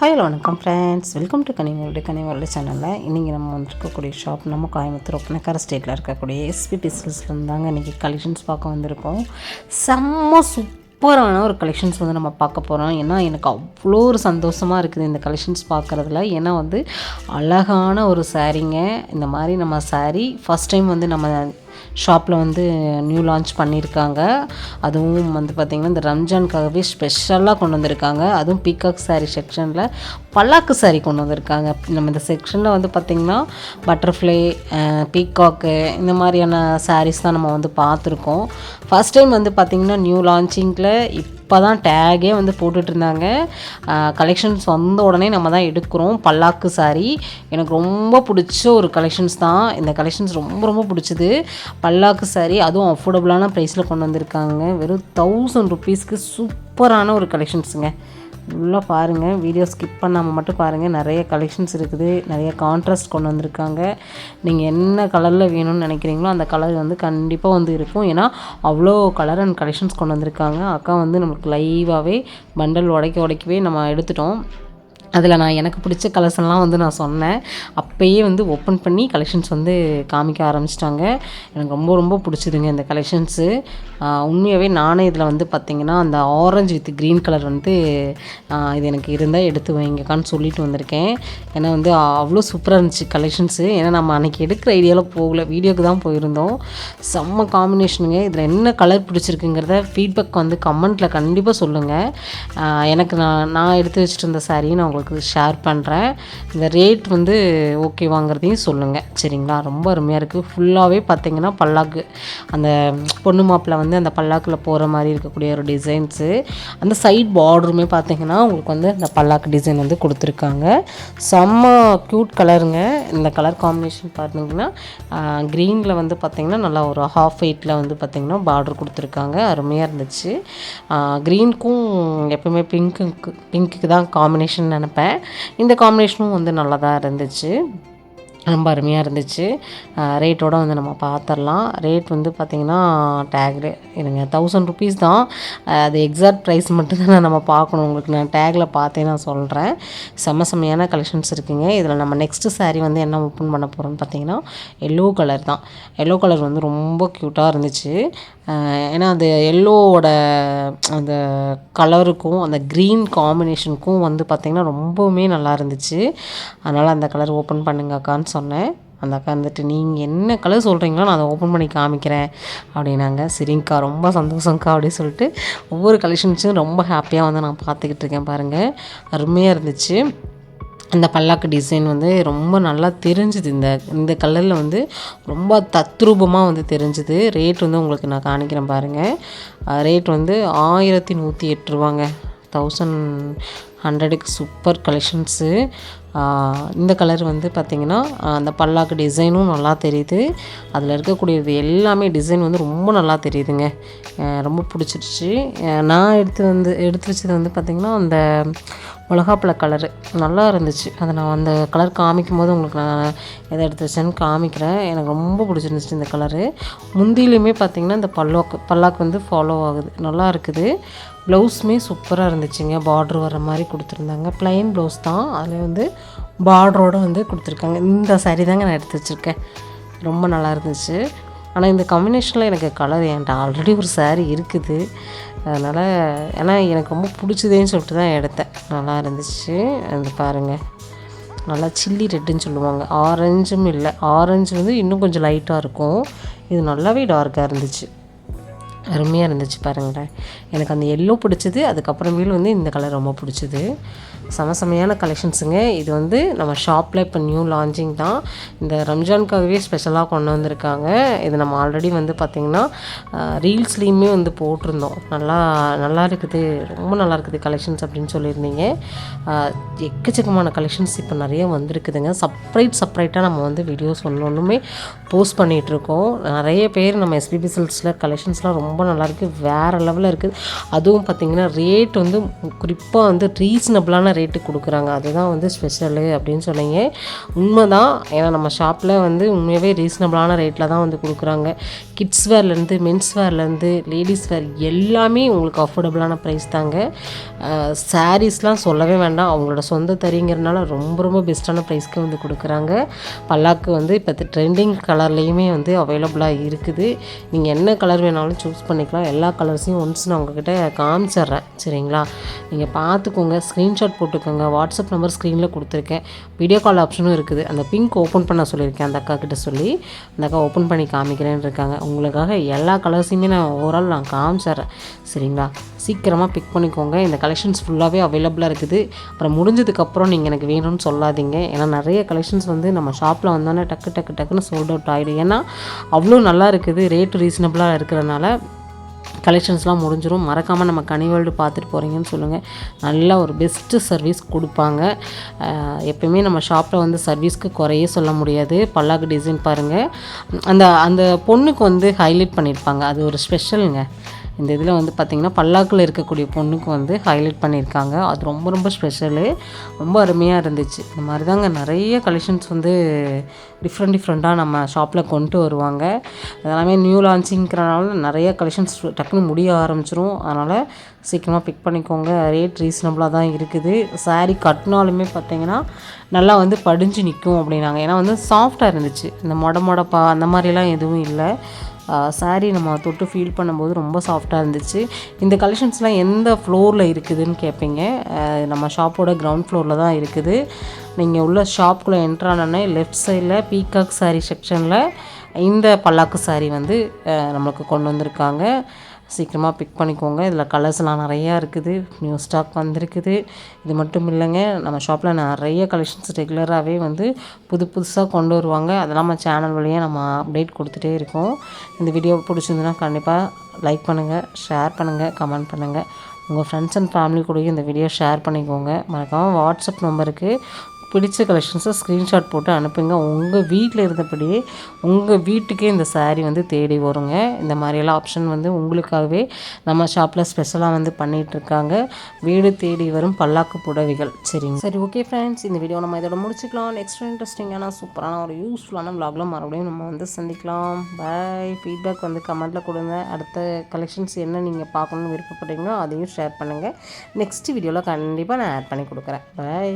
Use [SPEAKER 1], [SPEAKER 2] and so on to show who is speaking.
[SPEAKER 1] Hello வணக்கம் friends welcome to Kanimozhi Kanimozhi சேனலில் இன்றைக்கி நம்ம வந்திருக்கக்கூடிய ஷாப் நம்ம கோயம்புத்தூர் ஒப்பனக்கார ஸ்டேட்டில் இருக்கக்கூடிய எஸ்பி பிசில்ஸ்லேருந்து தாங்க இன்றைக்கி கலெக்ஷன்ஸ் பார்க்க வந்திருக்கோம். செம்ம சூப்பரான ஒரு கலெக்ஷன்ஸ் வந்து நம்ம பார்க்க போகிறோம் ஏன்னா எனக்கு அவ்வளோ ஒரு சந்தோஷமாக இருக்குது இந்த கலெக்ஷன்ஸ் பார்க்குறதுல. ஏன்னா வந்து அழகான ஒரு சாரீங்க இந்த மாதிரி நம்ம சாரீ ஃபஸ்ட் டைம் வந்து நம்ம ஷாப்பில் வந்து நியூ லான்ச் பண்ணியிருக்காங்க அதுவும் வந்து பார்த்திங்கன்னா இந்த ரம்ஜானுக்காகவே ஸ்பெஷலாக கொண்டு வந்திருக்காங்க. அதுவும் பீகாக் சாரீ செக்ஷனில் பல்லாக்கு சாரீ கொண்டு வந்திருக்காங்க. நம்ம இந்த செக்ஷனில் வந்து பார்த்திங்கன்னா பட்டர்ஃப்ளை பீகாக்கு இந்த மாதிரியான சாரீஸ் தான் நம்ம வந்து பார்த்துருக்கோம். ஃபஸ்ட் டைம் வந்து பார்த்திங்கன்னா நியூ லான்ச்சிங்கில் இப்போ இப்போ தான் டேகே வந்து போட்டுட்ருந்தாங்க. கலெக்ஷன்ஸ் வந்த உடனே நம்ம தான் எடுக்கிறோம். பல்லாக்கு saree. எனக்கு ரொம்ப பிடிச்ச ஒரு கலெக்ஷன்ஸ் தான். இந்த கலெக்ஷன்ஸ் ரொம்ப ரொம்ப பிடிச்சது. பல்லாக்கு saree அதுவும் அஃபோர்டபுளான ப்ரைஸில் கொண்டு வந்திருக்காங்க. வெறும் தௌசண்ட் ருபீஸ்க்கு சூப்பரான ஒரு கலெக்ஷன்ஸுங்க ஃபுல்லாக பாருங்கள் வீடியோ ஸ்கிப் பண்ணாமல் மட்டும் பாருங்கள் நிறைய கலெக்ஷன்ஸ் இருக்குது. நிறைய கான்ட்ராஸ்ட் கொண்டு வந்திருக்காங்க. நீங்கள் என்ன கலரில் வேணும்னு நினைக்கிறீங்களோ அந்த கலர் வந்து கண்டிப்பாக வந்து இருக்கும். ஏன்னா அவ்வளோ கலர் அண்ட் கலெக்ஷன்ஸ் கொண்டு வந்திருக்காங்க. அக்கா வந்து நம்மளுக்கு லைவாகவே பண்டல் உடைக்க உடைக்கவே நம்ம எடுத்துட்டோம். அதில் நான் எனக்கு பிடிச்ச கலெக்ஷன்லாம் வந்து நான் சொன்னேன். அப்போயே வந்து ஓப்பன் பண்ணி கலெக்ஷன்ஸ் வந்து காமிக்க ஆரம்பிச்சிட்டாங்க. எனக்கு ரொம்ப ரொம்ப பிடிச்சதுங்க இந்த கலெக்ஷன்ஸு உண்மையாகவே நானே இதில் வந்து பார்த்திங்கன்னா அந்த ஆரஞ்சு வித் க்ரீன் கலர் வந்து இது எனக்கு இருந்தால் எடுத்து வைங்கக்கான்னு சொல்லிட்டு வந்திருக்கேன். ஏன்னா வந்து அவ்வளோ சூப்பராக இருந்துச்சு கலெக்ஷன்ஸு ஏன்னா நம்ம அன்றைக்கி எடுக்கிற ஐடியாவில் போகல. வீடியோக்கு தான் போயிருந்தோம். செம்ம காம்பினேஷனுங்க இதில் என்ன கலர் பிடிச்சிருக்குங்கிறத ஃபீட்பேக் வந்து கமெண்ட்டில் கண்டிப்பாக சொல்லுங்கள் எனக்கு நான் நான் எடுத்து வச்சுட்டு இருந்த சாரியை நான் உங்களுக்கு ஷேர் பண்ணுறேன் இந்த ரேட் வந்து ஓகே வாங்குறதையும் சொல்லுங்கள் சரிங்களா? ரொம்ப அருமையாக இருக்குது ஃபுல்லாகவே பார்த்தீங்கன்னா பல்லாக்கு. அந்த பொண்ணு மாப்பிள்ளை வந்து அந்த பல்லாக்கில் போகிற மாதிரி இருக்கக்கூடிய ஒரு டிசைன்ஸு அந்த சைட் பார்டருமே பார்த்தீங்கன்னா உங்களுக்கு வந்து இந்த பல்லாக்கு டிசைன் வந்து கொடுத்துருக்காங்க. செம்ம க்யூட் கலருங்க இந்த கலர் காம்பினேஷன் பார்த்தீங்கன்னா க்ரீனில் வந்து பார்த்தீங்கன்னா நல்லா ஒரு ஹாஃப் எயிட்டில் வந்து பார்த்தீங்கன்னா பார்டர் கொடுத்துருக்காங்க. அருமையாக இருந்துச்சு. க்ரீனுக்கும் எப்பவுமே பிங்க்குக்கு பிங்க்குக்கு தான் காம்பினேஷன் அனுப்பேன் இந்த காம்பினேஷனும் வந்து நல்லா தான் இருந்துச்சு. ரொம்ப அருமையாக இருந்துச்சு. ரேட்டோட வந்து நம்ம பார்த்துடலாம் ரேட் வந்து பார்த்திங்கன்னா டேக்ல இருங்க தௌசண்ட் ருபீஸ் தான். அது எக்ஸாக்ட் ப்ரைஸ் மட்டும்தான் நான் நம்ம பார்க்கணும் உங்களுக்கு நான் டேக்கில் பார்த்தே நான் சொல்கிறேன் செம்ம செம்மையான கலெக்ஷன்ஸ் இருக்குங்க. இதில் நம்ம நெக்ஸ்ட்டு சாரீ வந்து என்ன ஓப்பன் பண்ண போகிறோம்னு பார்த்திங்கன்னா எல்லோ கலர் தான். எல்லோ கலர் வந்து ரொம்ப க்யூட்டாக இருந்துச்சு. ஏன்னா அந்த எல்லோவோட அந்த கலருக்கும் அந்த க்ரீன் காம்பினேஷனுக்கும் வந்து பார்த்திங்கன்னா ரொம்பவுமே நல்லா இருந்துச்சு. அதனால் அந்த கலர் ஓப்பன் பண்ணுங்க அக்கான்னு சொன்னேன். அந்த அக்கா வந்துட்டு நீங்கள் என்ன கலர் சொல்கிறீங்களோ நான் அதை ஓப்பன் பண்ணி காமிக்கிறேன். அப்படின்னாங்க. சரிங்கக்கா ரொம்ப சந்தோஷம்க்கா அப்படின்னு சொல்லிட்டு ஒவ்வொரு கலெக்ஷன்ஸும் ரொம்ப ஹாப்பியாக வந்து நான் பார்த்துக்கிட்டு இருக்கேன் பாருங்கள் அருமையாக இருந்துச்சு. அந்த பல்லாக்கு டிசைன் வந்து ரொம்ப நல்லா தெரிஞ்சுது. இந்த இந்த கலரில் வந்து ரொம்ப தத்ரூபமாக வந்து தெரிஞ்சுது. ரேட் வந்து உங்களுக்கு நான் காணிக்கிறேன் பாருங்கள் ரேட் வந்து ஆயிரத்தி நூற்றி எட்டு ரூபாங்க. தௌசண்ட் ஹண்ட்ரடுக்கு சூப்பர் கலெக்ஷன்ஸு. இந்த கலர் வந்து பார்த்திங்கன்னா அந்த பல்லாக்கு டிசைனும் நல்லா தெரியுது. அதில் இருக்கக்கூடியது எல்லாமே டிசைன் வந்து ரொம்ப நல்லா தெரியுதுங்க. ரொம்ப பிடிச்சிருச்சு. நான் எடுத்து வந்து எடுத்து வச்சது வந்து பார்த்திங்கன்னா அந்த மிளகாப்பழ கலரு நல்லா இருந்துச்சு. அதை நான் அந்த கலர் காமிக்கும் போது உங்களுக்கு நான் எதை எடுத்து வச்சேன்னு காமிக்கிறேன். எனக்கு ரொம்ப பிடிச்சிருந்துச்சு இந்த கலரு முந்திலையுமே பார்த்திங்கன்னா இந்த பல்லாக்கு பல்லாக்கு வந்து ஃபாலோ ஆகுது. நல்லா இருக்குது. ப்ளவுஸுமே சூப்பராக இருந்துச்சுங்க. பார்ட்ரு வர மாதிரி கொடுத்துருந்தாங்க. ப்ளைன் ப்ளவுஸ் தான். அதில் வந்து பார்டரோடு வந்து கொடுத்துருக்காங்க. இந்த சரி தாங்க நான் எடுத்து வச்சுருக்கேன். ரொம்ப நல்லா இருந்துச்சு. ஆனால் இந்த காம்பினேஷனில் எனக்கு கலர் என்கிட்ட ஆல்ரெடி ஒரு saree இருக்குது. அதனால் ஏன்னா எனக்கு ரொம்ப பிடிச்சதேன்னு சொல்லிட்டு தான் எடுத்தேன். நல்லா இருந்துச்சு. அது பாருங்கள் நல்லா சில்லி ரெட்டுன்னு சொல்லுவாங்க. ஆரஞ்சும் இல்லை. ஆரஞ்சு வந்து இன்னும் கொஞ்சம் லைட்டாக இருக்கும். இது நல்லாவே டார்க்காக இருந்துச்சு. அருமையாக இருந்துச்சு பாருங்களேன் எனக்கு அந்த எல்லோ பிடிச்சது அதுக்கப்புறமேல் வந்து இந்த கலர் ரொம்ப பிடிச்சது. செம செமையான கலெக்ஷன்ஸுங்க இது வந்து நம்ம ஷாப்பில் இப்போ நியூ லான்ச்சிங் தான். இந்த ரம்ஜானுக்காகவே ஸ்பெஷலாக கொண்டு வந்திருக்காங்க. இது நம்ம ஆல்ரெடி வந்து பார்த்திங்கன்னா ரீல்ஸ்லேயுமே வந்து போட்டிருந்தோம். நல்லா நல்லா இருக்குது. ரொம்ப நல்லா இருக்குது கலெக்ஷன்ஸ் அப்படின்னு சொல்லியிருந்தீங்க. எக்கச்சக்கமான கலெக்ஷன்ஸ் இப்போ நிறைய வந்திருக்குதுங்க. செப்பரேட் செப்பரேட்டாக நம்ம வந்து வீடியோஸ் ஒன்று ஒன்றுமே போஸ்ட் பண்ணிகிட்ருக்கோம் நிறைய பேர் நம்ம எஸ்பிபி சில்ஸில் கலெக்ஷன்ஸ்லாம் ரொம்ப ரொம்ப நல்லாயிருக்கு. வேறு லெவலில் இருக்குது. அதுவும் பார்த்திங்கன்னா ரேட் வந்து குறிப்பாக வந்து ரீசனபிளான ரேட்டு கொடுக்குறாங்க. அதுதான் வந்து ஸ்பெஷலு அப்படின்னு சொன்னீங்க. உண்மைதான். ஏன்னா நம்ம ஷாப்பில் வந்து உண்மையாகவே ரீசனபிளான ரேட்டில் தான் வந்து கொடுக்குறாங்க. கிட்ஸ் வேர்லேருந்து மென்ஸ் வேர்லேருந்து லேடிஸ் வேர் எல்லாமே உங்களுக்கு அஃபோர்டபுளான ப்ரைஸ் தாங்க. சாரீஸ்லாம் சொல்லவே வேண்டாம். அவங்களோட சொந்த தறிங்கிறனால ரொம்ப ரொம்ப பெஸ்ட்டான ப்ரைஸ்க்கு வந்து கொடுக்குறாங்க. பல்லாக்கு வந்து இப்போ ட்ரெண்டிங் கலர்லேயுமே வந்து அவைலபிளாக இருக்குது. நீங்கள் என்ன கலர் வேணாலும் சூஸ் பண்ணிக்கலாம். எல்லா கலர்ஸையும் ஒன்ஸ் நான் உங்ககிட்ட காமிச்சிட்றேன். சரிங்களா? நீங்கள் பார்த்துக்கோங்க. ஸ்க்ரீன்ஷாட் போட்டுக்கோங்க. வாட்ஸ்அப் நம்பர் ஸ்க்ரீனில் கொடுத்துருக்கேன். வீடியோ கால் ஆப்ஷனும் இருக்குது. அந்த பிங்க் ஓப்பன் பண்ண சொல்லியிருக்கேன். அந்த அக்கா கிட்ட சொல்லி அந்த அக்கா ஓப்பன் பண்ணி காமிக்கிறேன்னு இருக்காங்க. உங்களுக்காக எல்லா கலர்ஸையுமே நான் ஓவரால் நான் காமிச்சிட்றேன். சரிங்களா? சீக்கிரமாக பிக் பண்ணிக்கோங்க. இந்த கலெக்ஷன்ஸ் ஃபுல்லாகவே அவைலபிளாக இருக்குது. அப்புறம் முடிஞ்சதுக்கப்புறம் நீங்கள் எனக்கு வேணும்னு சொல்லாதீங்க. ஏன்னா நிறைய கலெக்ஷன்ஸ் வந்து நம்ம ஷாப்பில் வந்தோன்னே டக்கு டக்கு டக்குன்னு சோல்ட் அவுட் ஆகிடும் ஏன்னா அவ்வளோ நல்லா இருக்குது. ரேட்டு ரீசனபிளாக இருக்கிறதுனால கலெக்ஷன்ஸ்லாம் முடிஞ்சிடும் மறக்காமல் நம்ம கனிவேல்டு பார்த்துட்டு போகிறீங்கன்னு சொல்லுங்கள் நல்ல ஒரு பெஸ்ட்டு சர்வீஸ் கொடுப்பாங்க. எப்பயுமே நம்ம ஷாப்பில் வந்து சர்வீஸ்க்கு குறையே சொல்ல முடியாது. பல்லாக்கு டிசைன் பாருங்கள் அந்த அந்த பொண்ணுக்கு வந்து ஹைலைட் பண்ணியிருப்பாங்க அது ஒரு ஸ்பெஷலுங்க இந்த இதில் வந்து பார்த்திங்கன்னா பல்லாக்கில் இருக்கக்கூடிய பொண்ணுக்கு வந்து ஹைலைட் பண்ணியிருக்காங்க. அது ரொம்ப ரொம்ப ஸ்பெஷலு ரொம்ப அருமையாக இருந்துச்சு. இந்த மாதிரி தாங்க நிறைய கலெக்ஷன்ஸ் வந்து டிஃப்ரெண்ட் டிஃப்ரெண்ட்டாக நம்ம ஷாப்பில் கொண்டு வருவாங்க. அதெல்லாமே நியூ லான்ச்சிங்கிறனால நிறைய கலெக்ஷன்ஸ் டக்குன்னு முடிய ஆரம்பிச்சிரும். அதனால் சீக்கிரமாக பிக் பண்ணிக்கோங்க. ரேட் ரீசனபிளாக தான் இருக்குது. saree கட்டினாலுமே பார்த்திங்கன்னா நல்லா வந்து படிஞ்சு நிற்கும் அப்படின்னாங்க. ஏன்னா வந்து சாஃப்டாக இருந்துச்சு. இந்த மொட மொடப்பா அந்த மாதிரிலாம் எதுவும் இல்லை. சாரீ நம்ம தொட்டு ஃபீல் பண்ணும்போது ரொம்ப சாஃப்டாக இருந்துச்சு. இந்த கலெக்ஷன்ஸ்லாம் எந்த ஃப்ளோரில் இருக்குதுன்னு கேட்பீங்க நம்ம ஷாப்போட கிரவுண்ட் ஃப்ளோரில் தான் இருக்குது. நீங்கள் உள்ள ஷாப்புக்குள்ளே என்ட்ரானே லெஃப்ட் சைடில் பீகாக் சாரீ செக்ஷனில் இந்த பல்லாக்கு சாரீ வந்து நம்மளுக்கு கொண்டு வந்திருக்காங்க. சீக்கிரமாக பிக் பண்ணிக்கோங்க. இதில் கலர்ஸ்லாம் நிறையா இருக்குது. நியூ ஸ்டாக் வந்திருக்குது. இது மட்டும் இல்லைங்க. நம்ம ஷாப்பில் நிறைய கலெக்ஷன்ஸ் ரெகுலராகவே வந்து புது புதுசாக கொண்டு வருவாங்க. அதெல்லாம் நம்ம சேனல் வழியாக நம்ம அப்டேட் கொடுத்துட்டே இருக்கோம். இந்த வீடியோ பிடிச்சிருந்துன்னா கண்டிப்பாக லைக் பண்ணுங்கள் ஷேர் பண்ணுங்கள் கமெண்ட் பண்ணுங்கள் உங்கள் ஃப்ரெண்ட்ஸ் அண்ட் ஃபேமிலி கூடயும் இந்த வீடியோ ஷேர் பண்ணிக்கோங்க. மறக்காமல் வாட்ஸ்அப் நம்பருக்கு பிடிச்ச கலெக்ஷன்ஸை ஸ்க்ரீன்ஷாட் போட்டு அனுப்புங்க. உங்கள் வீட்டில் இருந்தபடியே உங்கள் வீட்டுக்கே இந்த சாரீ வந்து தேடி வருங்க. இந்த மாதிரியெல்லாம் ஆப்ஷன் வந்து உங்களுக்காகவே நம்ம ஷாப்பில் ஸ்பெஷலாக வந்து பண்ணிகிட்ருக்காங்க வீடு தேடி வரும் பல்லாக்கு புடவைகள். சரிங்க. சரி ஓகே ஃப்ரெண்ட்ஸ் இந்த வீடியோ நம்ம இதோட முடிச்சுக்கலாம். நெக்ஸ்ட் இன்ட்ரெஸ்டிங்கான சூப்பரான ஒரு யூஸ்ஃபுல்லான vlogல மறுபடியும் நம்ம வந்து சந்திக்கலாம். பை ஃபீட்பேக் வந்து கமெண்ட்டில் கொடுங்க. அடுத்த கலெக்ஷன்ஸ் என்ன நீங்கள் பார்க்கணுன்னு விருப்பப்படுறீங்களோ அதையும் ஷேர் பண்ணுங்கள் நெக்ஸ்ட் வீடியோவில் கண்டிப்பாக நான் ஆட் பண்ணி கொடுக்குறேன். பை